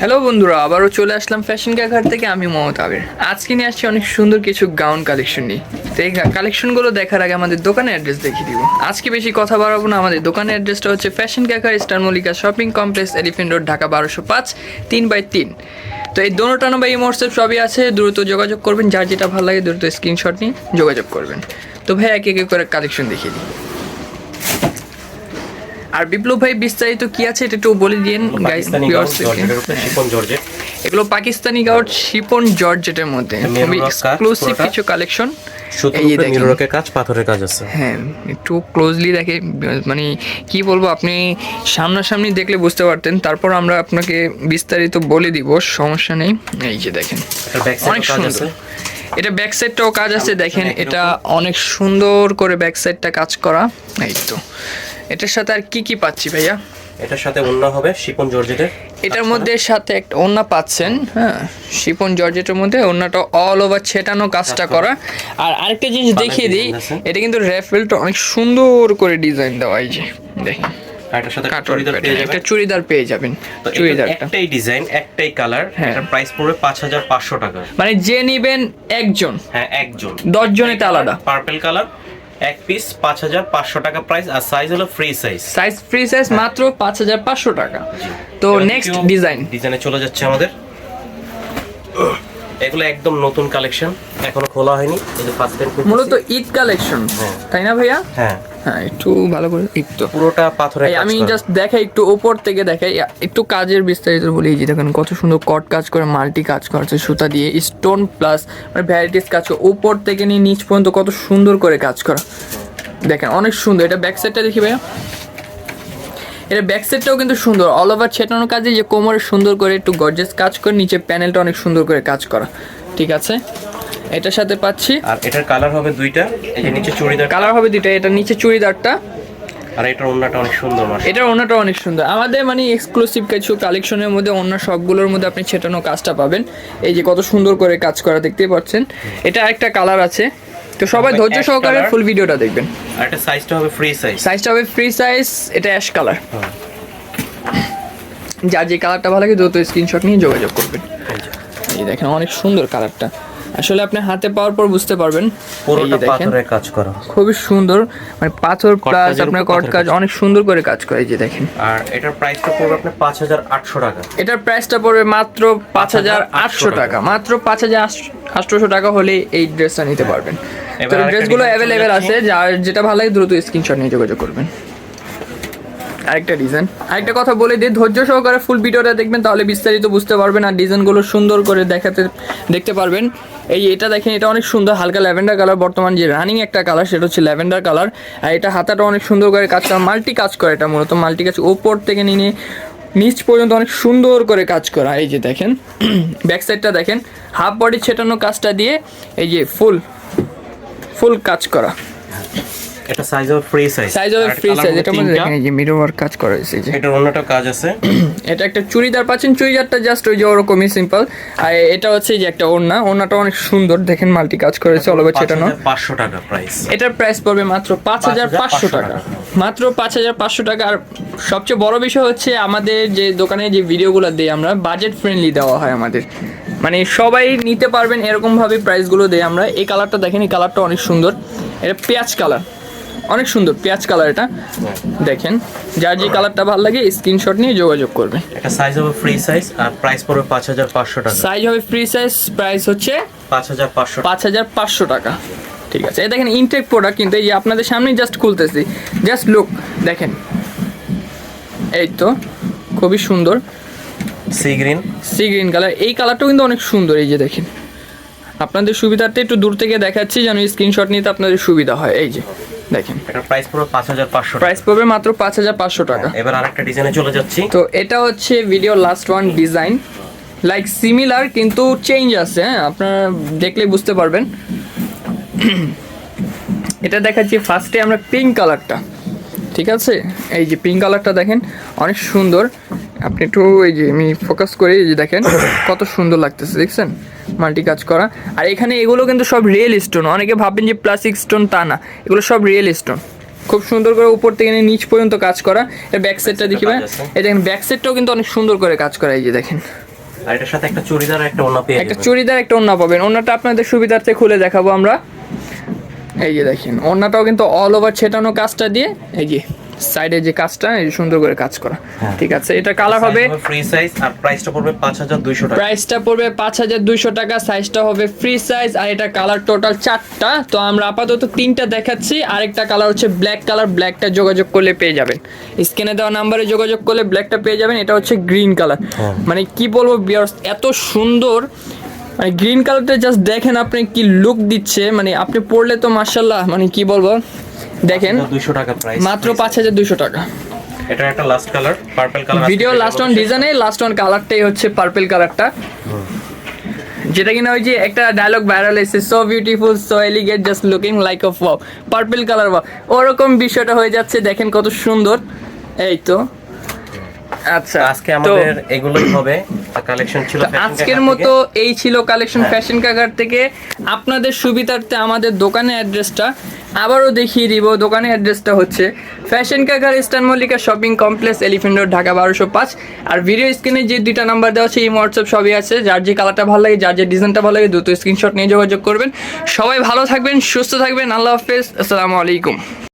Hello বন্ধুরা, আবারও চলে আসলাম ফ্যাশন ক্যাঘাট থেকে। আমি মমতা আবির। আজকে নিয়ে আসছি অনেক সুন্দর কিছু গাউন কালেকশন নিয়ে। তো এই কালেকশনগুলো দেখার আগে আমাদের দোকানের অ্যাড্রেস দেখিয়ে দিব। আজকে বেশি কথা বাড়াবো না, আমাদের দোকানের অ্যাড্রেসটা হচ্ছে fashion ক্যাঘাট star Mallika shopping complex elephant road Dhaka বারোশো পাঁচ, তিন বাই তিন। তো এই দোনোটা নম্বর এই হোয়াটসঅ্যাপ সবই আছে, দ্রুত যোগাযোগ করবেন। যার যেটা ভালো লাগে দ্রুত স্ক্রিনশট নিয়ে যোগাযোগ করবেন। তো ভাই একে একে করে কালেকশন দেখিয়ে দিই। আর বিপ্লব ভাই বিস্তারিত কি আছে এটা একটু বলে দিন শিফন জর্জেট। এগুলো পাকিস্তানি গাউট শিপন জর্জেটের মধ্যে। খুবই এক্সক্লুসিভ কিছু কালেকশন। কাজ পাথরের কাজ আছে। হ্যাঁ একটু ক্লোজলি দেখে মানে কি বলব আপনি সামনাসামনি দেখলে বুঝতে পারতেন। তারপর আমরা আপনাকে বিস্তারিত বলে দিব সমস্যা নেই। এই যে দেখেন। অনেক সুন্দর। আছে। এটা ব্যাক সাইডটাও কাজ আছে দেখেন এটা অনেক সুন্দর করে ব্যাক সাইডটা কাজ করা। এই তো। এটার সাথে আর কি কি পাচ্ছি ভাইয়া? এটার সাথে অন্য হবে শিপন জর্জেটের। এটার মধ্যে সাথে একটা ওন্না পাচ্ছেন হ্যাঁ? শিপন জর্জেটের মধ্যে ওন্নাটা অল ওভার ছেটানো কাজটা করা। আর আরেকটা জিনিস দেখিয়ে দিই এটা কিন্তু র্যাফেলটা অনেক সুন্দর করে ডিজাইন দেওয়া এটার সাথে কাটওয়ার্ক চুড়িদার পেয়ে যাবেন। চুড়িদার একটাই ডিজাইন একটাই কালার হ্যাঁ। এটার প্রাইস পড়বে পাঁচ হাজার পাঁচশো টাকা। মানে যে নিবেন একজন। হ্যাঁ একজন। দশ জনেতে আলাদা। পার্পল কালার এক পিস পাঁচ হাজার পাঁচশো টাকা প্রাইস আর সাইজ হলো free size size free size মাত্র পাঁচ হাজার পাঁচশো টাকা। তো নেক্সট ডিজাইন ডিজাইনে চলে যাচ্ছে আমাদের। এগুলো একদম নতুন কালেকশন এখনও খোলা হয়নি মূলত ঈদ কালেকশন হ্যাঁ। তাই না ভাইয়া? হ্যাঁ। হ্যাঁ একটু ভালো করে একটু পুরোটা পাথরে আমি জাস্ট দেখাই একটু ওপর থেকে দেখাই। একটু কাজের বিস্তারিত বলি। এই যে দেখেন কত সুন্দর কট কাজ করে মাল্টি কাজ করছে সুতা দিয়ে। স্টোন প্লাস মানে ভ্যারাইটিস কাজ করে। উপর থেকে নিয়ে নিচ পর্যন্ত কত সুন্দর করে কাজ করা। দেখেন অনেক সুন্দর। এটা ব্যাক সাইডটা দেখি ভাইয়া। এটা ব্যাক সাইডটাও কিন্তু সুন্দর। অল ওভার ছেটানো কাজে যে কোমরে সুন্দর করে একটু গর্জেস কাজ করে নিচে প্যানেলটা অনেক সুন্দর করে কাজ করা। ঠিক আছে? এটার সাথে পাচ্ছি। আর এটার কালার হবে দুইটা এই যে নিচে চুড়িদার কালার হবে দুইটা এটা নিচে চুড়িদারটা। আর এটার ওন্নাটা অনেক সুন্দর মাস এটার ওনাটা অনেক সুন্দর। আমাদের মানে এক্সক্লুসিভ কিছু কালেকশনের মধ্যে অন্য সবগুলোর মধ্যে আপনি ছেটানো কাজটা পাবেন। এই যে কত সুন্দর করে কাজ করা দেখতেই পাচ্ছেন। এটা একটা কালার আছে। তো সবাই ধৈর্য সহকারে। ফুল ভিডিওটা দেখবেন। আর এটা সাইজটা হবে ফ্রি সাইজ সাইজটা হবে ফ্রি সাইজ এটা অ্যাশ কালার যা যে কালারটা ভালো লাগে দ্রুত স্ক্রিনশট নিয়ে যোগাযোগ করবেন। এই দেখেন অনেক সুন্দর কালারটা আসলে আপনি হাতে পাওয়ার পর বুঝতে পারবেন। পুরোটা পাথরের কাজ করা। খুবই সুন্দর। মানে পাথর প্লাস আপনার কট কাজ। অনেক সুন্দর করে কাজ করে এই যে দেখেন। আর এটার প্রাইসটা পড়বে আপনার পাঁচ হাজার আটশো টাকা। এটার প্রাইসটা পড়বে মাত্র পাঁচ হাজার আটশো টাকা। মাত্র পাঁচ হাজার আটশোশো টাকা হলে এই ড্রেসটা নিতে পারবেন। তো এবার ড্রেসগুলো অ্যাভেলেবেল আছে যার যেটা ভালো লাগে দ্রুত স্ক্রিনশট নিয়ে যোগাযোগ করবেন। আরেকটা ডিজাইন আরেকটা কথা বলে দিই ধৈর্য সহকারে ফুল ভিডিওটা দেখবেন, তাহলে বিস্তারিত বুঝতে পারবেন আর ডিজাইনগুলো সুন্দর করে দেখাতে, দেখতে পারবেন। এই এটা দেখেন, এটা অনেক সুন্দর, হালকা ল্যাভেন্ডার কালার, বর্তমান যে রানিং একটা কালার, সেটা হচ্ছে ল্যাভেন্ডার কালার। আর এটা হাতাটা অনেক সুন্দর করে কাজ করা মাল্টি কাজ করে এটা মূলত মাল্টি কাজ, ওপর থেকে নিয়ে নিচ পর্যন্ত অনেক সুন্দর করে কাজ করা। এই যে দেখেন ব্যাক সাইডটা দেখেন হাফ বডি ছেটানো কাজটা দিয়ে এই যে ফুল ফুল কাজ করা। এটা সাইজ হবে ফ্রি সাইজ সাইজ হবে ফ্রি সাইজ এটা দেখেন এই যে মিরো ওয়ার্ক কাজ করা হয়েছে যে। এটার অন্যটা কাজ আছে। এটা একটা চুড়িদার পাচ্ছেন চুড়িদারটা জাস্ট ওই যে ওরকমই সিম্পল আর এটা হচ্ছে যে একটা ওড়না ওড়নাটা অনেক সুন্দর দেখেন মাল্টি কাজ করেছে অলওভার ছেটানো পাঁচশো টাকা প্রাইস এটার প্রাইস পড়বে মাত্র পাঁচ হাজার পাঁচশো 5,500 টাকা। মাত্র পাঁচ হাজার পাঁচশো টাকা। আর সবচেয়ে বড় বিষয় হচ্ছে আমাদের যে দোকানে যে ভিডিওগুলো দিই আমরা বাজেট ফ্রেন্ডলি দেওয়া হয় আমাদের। মানে সবাই নিতে পারবেন এরকম এরকমভাবে প্রাইসগুলো দেই আমরা। এই কালারটা দেখেন এই কালারটা অনেক সুন্দর। এটা পেঁয়াজ কালার অনেক সুন্দর পেঁয়াজ কালার এটা। দেখেন যার যে কালারটা ভালো লাগে স্ক্রিনশট নিয়ে যোগাযোগ করবে। এটা সাইজ হবে ফ্রি সাইজ আর প্রাইস পড়বে পাঁচ হাজার পাঁচশো টাকা। সাইজ হবে ফ্রি সাইজ প্রাইস হচ্ছে পাঁচ হাজার পাঁচশো পাঁচ হাজার পাঁচশো টাকা। ঠিক আছে এই দেখেন ইনটেক প্রোডাক্ট কিন্তু এই আপনাদের সামনেই জাস্ট খুলতেছি। জাস্ট লুক দেখেন। এই তো খুবই সুন্দর। Sea green sea green colour এই কালারটাও কিন্তু অনেক সুন্দর এই যে দেখেন। আপনাদের সুবিধার্থে একটু দূর থেকে দেখাচ্ছি যেন স্ক্রিনশট নিতে আপনাদের সুবিধা হয় এই যে। দেখেন। এটার প্রাইস পাঁচশো টাকা প্রাইস পড়বে মাত্র পাঁচ হাজার পাঁচশো টাকা। এবার আরেকটা ডিজাইনে চলে যাচ্ছি। তো এটা হচ্ছে video last one design like similar কিন্তু চেঞ্জ আছে হ্যাঁ? আপনারা দেখলে বুঝতে পারবেন। এটা দেখাচ্ছি ফার্স্টে আমরা পিঙ্ক কালারটা ঠিক আছে? এই যে পিঙ্ক কালারটা দেখেন অনেক সুন্দর। আপনি একটু এই যে আমি ফোকাস করি এই যে দেখেন কত সুন্দর লাগতেছে দেখছেন? মাল্টি কাজ করা। আর এখানে এগুলো কিন্তু সব রিয়েল স্টোন অনেকে ভাবেন যে প্লাস্টিক স্টোন তা না। এগুলো সব রিয়েল স্টোন খুব সুন্দর করে উপর থেকে নিচ পর্যন্ত কাজ করা। এর ব্যাক সাইডটা দেখি ভাই। এই দেখেন ব্যাক সাইডটাও কিন্তু অনেক সুন্দর করে কাজ করা এই যে দেখেন। আর এটার সাথে একটা চুড়িদার একটা ওনা পেয়ে একটা চুড়িদার একটা ওন্না পাবেন। ওন্নাটা আপনাদের সুবিধার্থে খুলে দেখাবো আমরা। এই যে দেখেন ওন্নাটাও কিন্তু অল ওভার ছেটানো কাজটা দিয়ে এই যে সাইডে যে কাজটা এই সুন্দর করে কাজ করা। হ্যাঁ। ঠিক আছে এটা কালার হবে ফ্রি সাইজ আর প্রাইসটা পড়বে পাঁচ হাজার দুইশো টাকা। প্রাইসটা পড়বে পাঁচ হাজার দুইশো টাকা সাইজটা হবে ফ্রি সাইজ আর এটা কালার টোটাল চারটা। তো আমরা আপাতত তিনটা দেখাচ্ছি আরেকটা কালার হচ্ছে ব্ল্যাক কালার ব্ল্যাকটা যোগাযোগ করলে পেয়ে যাবেন। স্ক্রিনে দেওয়া নাম্বারে যোগাযোগ করলে ব্ল্যাকটা পেয়ে যাবেন এটা হচ্ছে গ্রিন কালার হ্যাঁ। মানে কি বলব বিয়ার্স এত সুন্দর। মানে গ্রিন কালারটা জাস্ট দেখেন আপনি কি লুক দিচ্ছে মানে আপনি পড়লে তো মার্শাল্লাহ মানে কি বলব? দেখেন দুইশো টাকা প্রাইস মাত্র পাঁচ হাজার দুশো টাকা। এটা একটা last colour purple colour video last one ডিজাইনে লাস্ট অন কালারটাই হচ্ছে পার্পল কালারটা যেটা কিনা ওই যে একটা ডায়লগ ভাইরাল এসেছে so beautiful so elegant just looking like of wow purple colour wow ওরকম বিষয়টা হয়ে যাচ্ছে দেখেন কত সুন্দর। এই তো। আচ্ছা আজকে আমাদের এগুলোই হবে। কালেকশন ছিল আজকের মতো এই ছিল কালেকশন। ফ্যাশন কাকার থেকে। আপনাদের সুবিধার্থে আমাদের দোকানের অ্যাড্রেসটা আবারও দেখিয়ে দিব। দোকানের অ্যাড্রেসটা হচ্ছে ফ্যাশন কাকার eastern Mallika shopping complex elephant road Dhaka বারোশো পাঁচ। আর ভিডিও স্ক্রিনে যে দুইটা নাম্বার দেওয়া আছে এই হোয়াটসঅ্যাপ সবই আছে। যার যে কালারটা ভালো লাগে যার যে ডিজাইনটা ভালো লাগে দ্রুত স্ক্রিনশট নিয়ে যোগাযোগ করবেন। সবাই ভালো থাকবেন সুস্থ থাকবেন। আল্লাহ হাফেজ। আসসালামু আলাইকুম।